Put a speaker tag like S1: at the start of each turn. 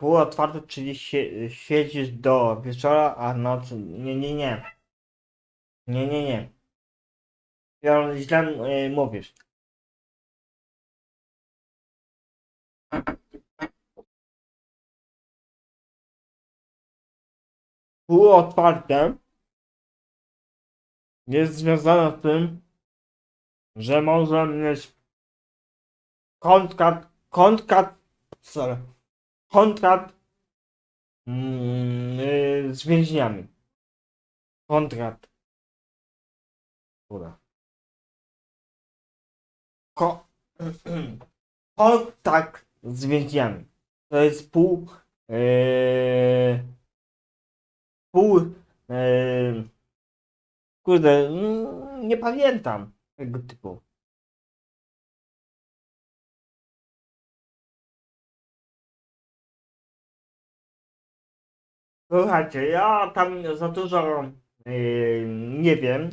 S1: półotwarte, czyli sie, siedzisz do wieczora, a noc... Nie, nie, nie. Nie, nie, nie. Ja źle y, mówisz. Półotwarte jest związane z tym, że może mieć kontrakt, kontrakt, sorry, kontrakt mm, y, z więźniami. Kontrakt. Kurwa. Ko kontakt z więźniami. To jest pół yy, pół yy, kurde, mm, nie pamiętam tego typu. Słuchajcie, ja tam za dużo yy, nie wiem,